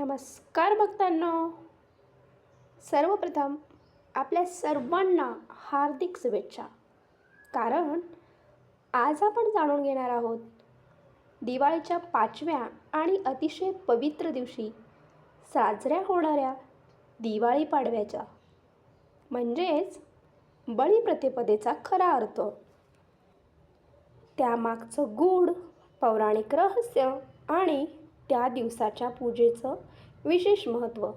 नमस्कार भक्तांनो. सर्वप्रथम आपल्या सर्वांना हार्दिक शुभेच्छा. कारण आज आपण जाणून घेणार आहोत दिवाळीच्या पाचव्या आणि अतिशय पवित्र दिवशी साजऱ्या होणाऱ्या दिवाळी पाडव्याच्या. म्हणजेच बळीप्रतिपदेचा खरा अर्थ. त्यामागचं गूढ पौराणिक रहस्य आणि त्या दिवसाच्या पूजेचं विशेष महत्त्व.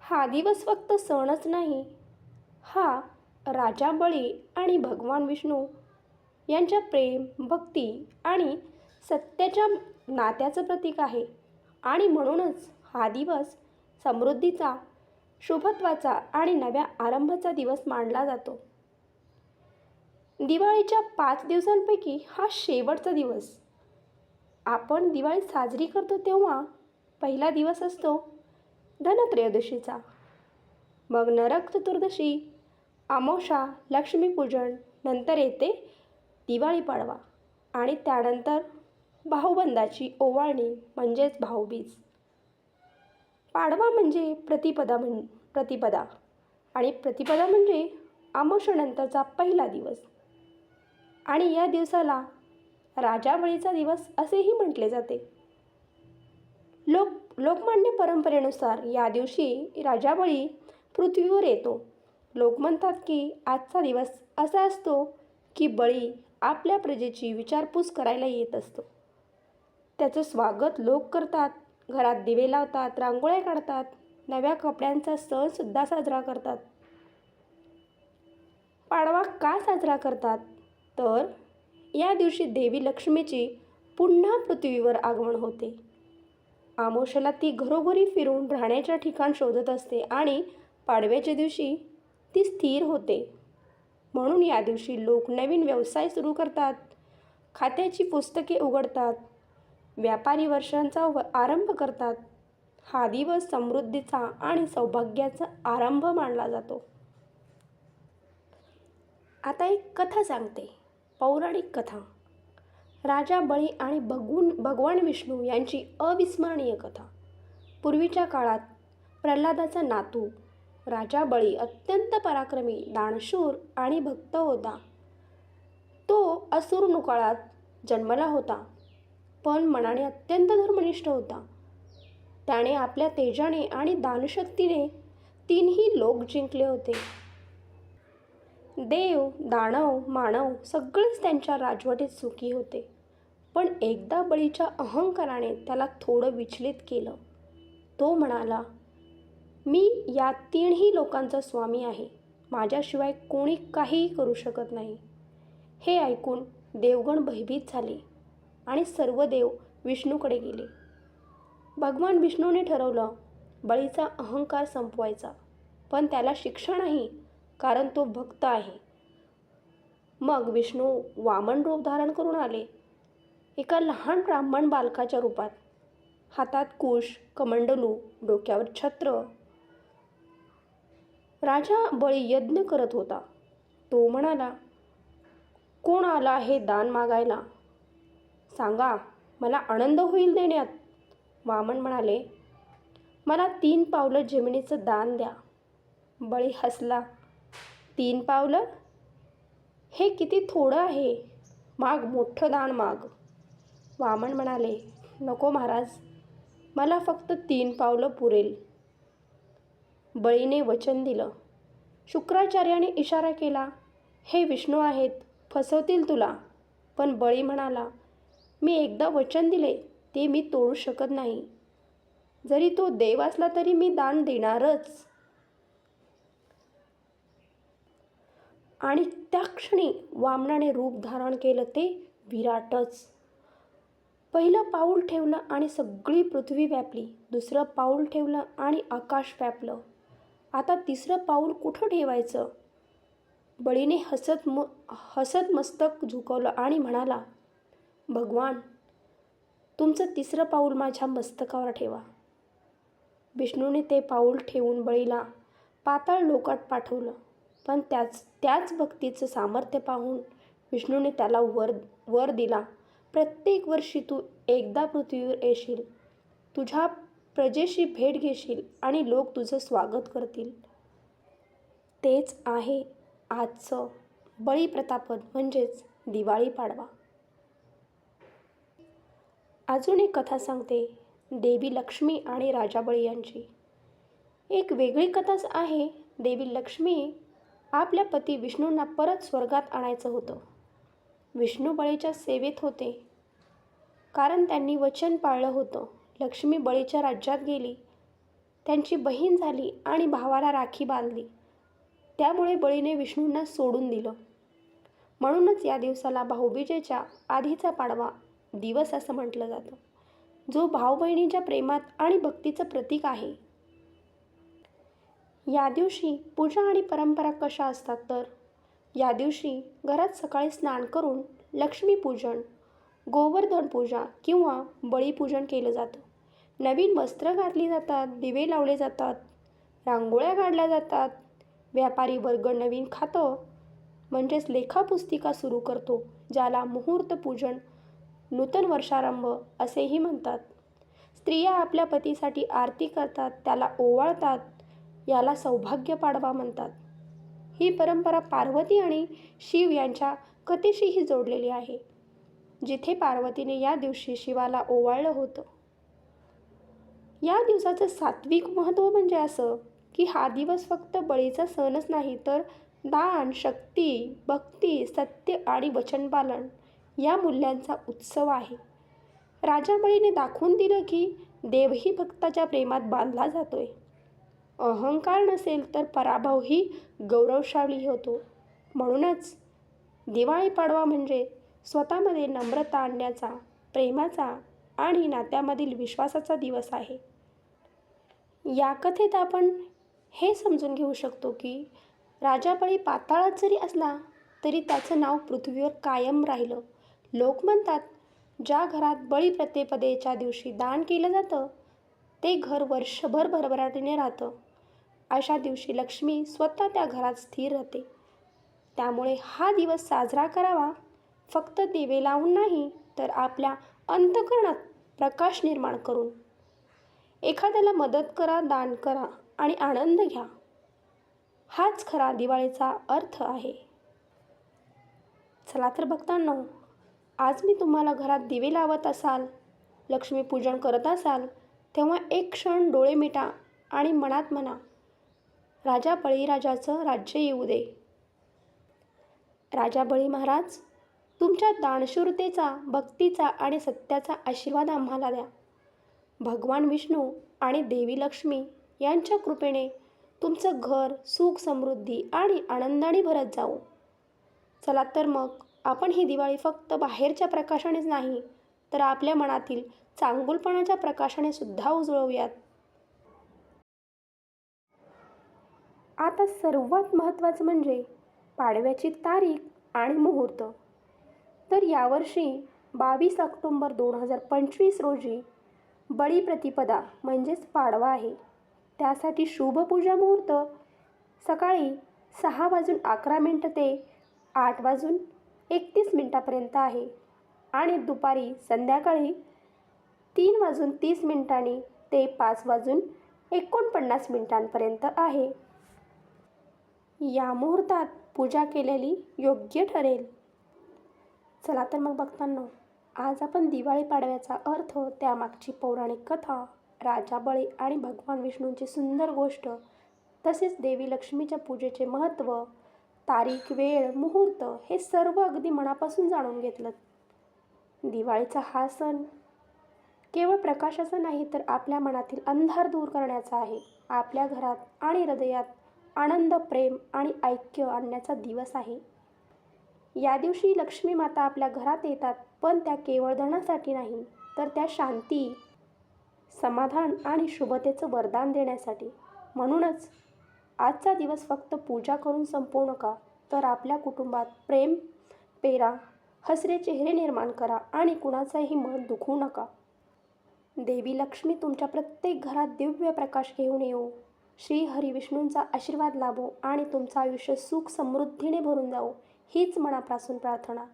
हा दिवस फक्त सणच नाही हा राजा बळी आणि भगवान विष्णू यांच्या प्रेम भक्ती आणि सत्याच्या नात्याचं प्रतीक आहे. आणि म्हणूनच हा दिवस समृद्धीचा शुभत्वाचा आणि नव्या आरंभाचा दिवस मानला जातो. दिवाळीच्या पाच दिवसांपैकी हा शेवटचा दिवस आपण दिवाळी साजरी करतो तेव्हा पहिला दिवस असतो धनत्रयोदशीचा. मग नरक चतुर्दशी अमोषा लक्ष्मीपूजन नंतर येते दिवाळी पाडवा आणि त्यानंतर भाऊबंदाची ओवाळणी म्हणजेच भाऊबीज. पाडवा म्हणजे प्रतिपदा म्हण प्रतिपदा आणि प्रतिपदा म्हणजे आमोषानंतरचा पहिला दिवस. आणि या दिवसाला राजाबळीचा दिवस असेही म्हटले जाते. लोक लोकमान्य परंपरेनुसार या दिवशी राजाबळी पृथ्वीवर येतो. लोक म्हणतात की आजचा दिवस असा असतो की बळी आपल्या प्रजेची विचारपूस करायला येत असतो. त्याचं स्वागत लोक करतात घरात दिवे लावतात रांगोळ्या काढतात नव्या कपड्यांचा सणसुद्धा साजरा करतात. पाडवा का साजरा करतात? तर या दिवशी देवी लक्ष्मीची पुन्हा पृथ्वीवर आगमन होते. आमोशाला ती घरोघरी फिरून राहण्याच्या ठिकाण शोधत असते आणि पाडव्याच्या दिवशी ती स्थिर होते. म्हणून या दिवशी लोक नवीन व्यवसाय सुरू करतात खात्याची पुस्तके उघडतात व्यापारी वर्षांचा व आरंभ करतात. हा दिवस समृद्धीचा आणि सौभाग्याचा आरंभ मानला जातो. आता एक कथा सांगते. पौराणिक कथा. राजा बळी आणि भगवून भगवान विष्णू यांची अविस्मरणीय कथा. पूर्वीच्या काळात प्रल्हादाचा नातू राजा बळी अत्यंत पराक्रमी दानशूर आणि भक्त होता. तो असुर काळात जन्मला होता पण मनाने अत्यंत धर्मनिष्ठ होता. त्याने आपल्या तेजाने आणि दानशक्तीने तीनही लोक जिंकले होते. देव दानव मानव सगळेच त्यांच्या राजवटीत सुखी होते. पण एकदा बळीच्या अहंकाराने त्याला थोडं विचलित केलं. तो म्हणाला मी या तीनही लोकांचा स्वामी आहे. माझ्याशिवाय कोणी काहीही करू शकत नाही. हे ऐकून देवगण भयभीत झाले आणि सर्व देव विष्णूकडे गेले. भगवान विष्णूने ठरवलं बळीचा अहंकार संपवायचा. पण त्याला शिक्षा नाही कारण तो भक्त आहे. मग विष्णू वामन रूप धारण करून आले. एका लहान ब्राह्मण बालकाच्या रूपात. हातात कुश कमंडलू डोक्यावर छत्र. राजा बळी यज्ञ करत होता. तो म्हणाला कोण आला हे दान मागायला? सांगा मला आनंद होईल देण्यात. वामन म्हणाले मला तीन पावलं जमिनीचं दान द्या. बळी हसला तीन पावलं? हे किती थोडं आहे? माग मोठं दान माग. वामन म्हणाले नको महाराज मला फक्त तीन पावलं पुरेल. बळीने वचन दिलं. शुक्राचार्याने इशारा केला हे विष्णू आहेत फसवतील तुला. पण बळी म्हणाला मी एकदा वचन दिले ते मी तोडू शकत नाही. जरी तो देव असला तरी मी दान देणारच. आणि त्या क्षणी वामनाने रूप धारण केलं ते विराटच. पहिलं पाऊल ठेवलं आणि सगळी पृथ्वी व्यापली दुसरं पाऊल ठेवलं आणि आकाश व्यापलं. आता तिसरं पाऊल कुठं ठेवायचं? बळीने हसत म हसत मस्तक झुकवलं आणि म्हणाला भगवान तुमचं तिसरं पाऊल माझ्या मस्तकावर ठेवा. विष्णूने ते पाऊल ठेवून बळीला पाताळ लोकात पाठवलं. पण त्याच त्याच भक्तीचं सामर्थ्य पाहून विष्णूने त्याला वर वर दिला. प्रत्येक वर्षी तू एकदा पृथ्वीवर येशील. तुझ्या प्रजेशी भेट घेशील आणि लोक तुझं स्वागत करतील. तेच आहे आजचं बळीप्रतापन म्हणजेच दिवाळी पाडवा. अजून एक कथा सांगते देवी लक्ष्मी आणि राजा बळी यांची. एक वेगळी कथाच आहे देवी लक्ष्मी आपल्या पती विष्णूंना परत स्वर्गात आणायचं होतं. विष्णू बळीच्या सेवेत होते. कारण त्यांनी वचन पाळलं होतं. लक्ष्मी बळीच्या राज्यात गेली. त्यांची बहीण झाली आणि भावाला राखी बांधली. त्यामुळे बळीने विष्णूंना सोडून दिलं. म्हणूनच या दिवसाला भाऊबीजेच्या आधीचा पाडवा दिवस असं म्हटलं जातं. जो भाऊ बहिणीच्या प्रेमात आणि भक्तीचं प्रतीक आहे. या दिवशी पूजा आणि परंपरा कशा असतात तर? या दिवशी घरात सकाळी स्नान करून लक्ष्मीपूजन गोवर्धन पूजा किंवा बळीपूजन केलं जातं. नवीन वस्त्र घातली जातात दिवे लावले जातात रांगोळ्या काढल्या जातात. व्यापारी वर्ग नवीन खातं म्हणजेच लेखापुस्तिका सुरू करतो ज्याला मुहूर्त पूजन नूतन वर्षारंभ असेही म्हणतात. स्त्रिया आपल्या पतीसाठी आरती करतात त्याला ओवाळतात याला सौभाग्य पाडवा म्हणतात. ही परंपरा पार्वती आणि शिव यांच्या कथेशीही जोडलेली आहे. जिथे पार्वतीने या दिवशी शिवाला ओवाळलं होतं. या दिवसाचं सात्विक महत्त्व म्हणजे असं की हा दिवस फक्त बळीचा सणच नाही तर दान शक्ती भक्ती सत्य आणि वचनपालन या मूल्यांचा उत्सव आहे. राजा बळीने दाखवून दिलं की देवही भक्ताच्या प्रेमात बांधला जातोय. अहंकार नसेल तर पराभवही गौरवशाली होतो. म्हणूनच दिवाळी पाडवा म्हणजे स्वतःमध्ये नम्रता आणण्याचा प्रेमाचा आणि नात्यामधील विश्वासाचा दिवस आहे. या कथेत आपण हे समजून घेऊ शकतो की राजाबळी पाताळात जरी असला तरी त्याचं नाव पृथ्वीवर कायम राहिलं. लोक म्हणतात ज्या घरात बळी प्रतिपदेच्या दिवशी दान केलं जातं ते घर वर्षभर भरभराटीने राहतं. अशा दिवशी लक्ष्मी स्वतः त्या घरात स्थिर राहते. त्यामुळे हा दिवस साजरा करावा. फक्त दिवे लावून नाही तर आपल्या अंतकरणात प्रकाश निर्माण करून. एखाद्याला मदत करा दान करा आणि आनंद घ्या. हाच खरा दिवाळीचा अर्थ आहे. चला तर बघतांनो आज मी तुम्हाला घरात दिवे लावत असाल लक्ष्मीपूजन करत असाल तेव्हा एक क्षण डोळे मिटा आणि मनात म्हणा राजा बळीराजाचं राज्य येऊ दे. राजा बळी महाराज तुमच्या दानशूरतेचा भक्तीचा आणि सत्याचा आशीर्वाद आम्हाला द्या. भगवान विष्णू आणि देवी लक्ष्मी यांच्या कृपेने तुमचं घर सुख समृद्धी आणि आनंदाने भरत जाऊ. चला तर मग आपण ही दिवाळी फक्त बाहेरच्या प्रकाशानेच नाही तर आपल्या मनातील चांगुलपणाच्या प्रकाशाने सुद्धा उजळवूयात. आता सर्वात महत्त्वाचं म्हणजे पाडव्याची तारीख आणि मुहूर्त. तर यावर्षी बावीस ऑक्टोंबर दोन हजार पंचवीस रोजी बळीप्रतिपदा म्हणजेच पाडवा आहे. त्यासाठी शुभपूजा मुहूर्त सकाळी सहा वाजून अकरा मिनटं ते आठ वाजून एकतीस मिनटापर्यंत आहे. आणि दुपारी संध्याकाळी तीन वाजून तीस मिनिटांनी ते पाच वाजून एकोणपन्नास मिनिटांपर्यंत आहे. या मुहूर्तात पूजा केलेली योग्य ठरेल. चला तर मग बघताना आज आपण दिवाळी पाडव्याचा अर्थ त्यामागची पौराणिक कथा राजा बळी आणि भगवान विष्णूंची सुंदर गोष्ट तसेच देवी लक्ष्मीच्या पूजेचे महत्त्व तारीख वेळ मुहूर्त हे सर्व अगदी मनापासून जाणून घेतलं. दिवाळीचा हा सण केवळ प्रकाशाचा नाही तर आपल्या मनातील अंधार दूर करण्याचा आहे. आपल्या घरात आणि हृदयात आनंद प्रेम आणि ऐक्य आणण्याचा दिवस आहे. या दिवशी लक्ष्मी माता आपल्या घरात येतात पण त्या केवळ धनासाठी नाही तर त्या शांती समाधान आणि शुभतेचं वरदान देण्यासाठी. म्हणूनच आजचा दिवस फक्त पूजा करून संपवू नका तर आपल्या कुटुंबात प्रेम पेरा हसरे चेहरे निर्माण करा आणि कुणाचंही मन दुखू नका. देवी लक्ष्मी तुमच्या प्रत्येक घरात दिव्य प्रकाश घेऊन येऊ. श्री हरिविष्णूंचा आशीर्वाद लाभो आणि तुमचं आयुष्य सुख समृद्धीने भरून जाऊ हीच मनापासून प्रार्थना.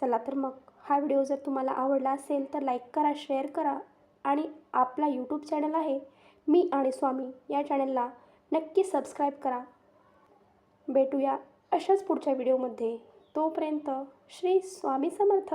चला तर मग हा व्हिडिओ जर तुम्हाला आवडला असेल तर लाईक करा शेअर करा आणि आपला यूट्यूब चॅनल आहे मी आणि स्वामी या चॅनलला नक्की सबस्क्राईब करा. भेटूया अशाच पुढच्या व्हिडिओमध्ये. तोपर्यंत श्री स्वामी समर्थ.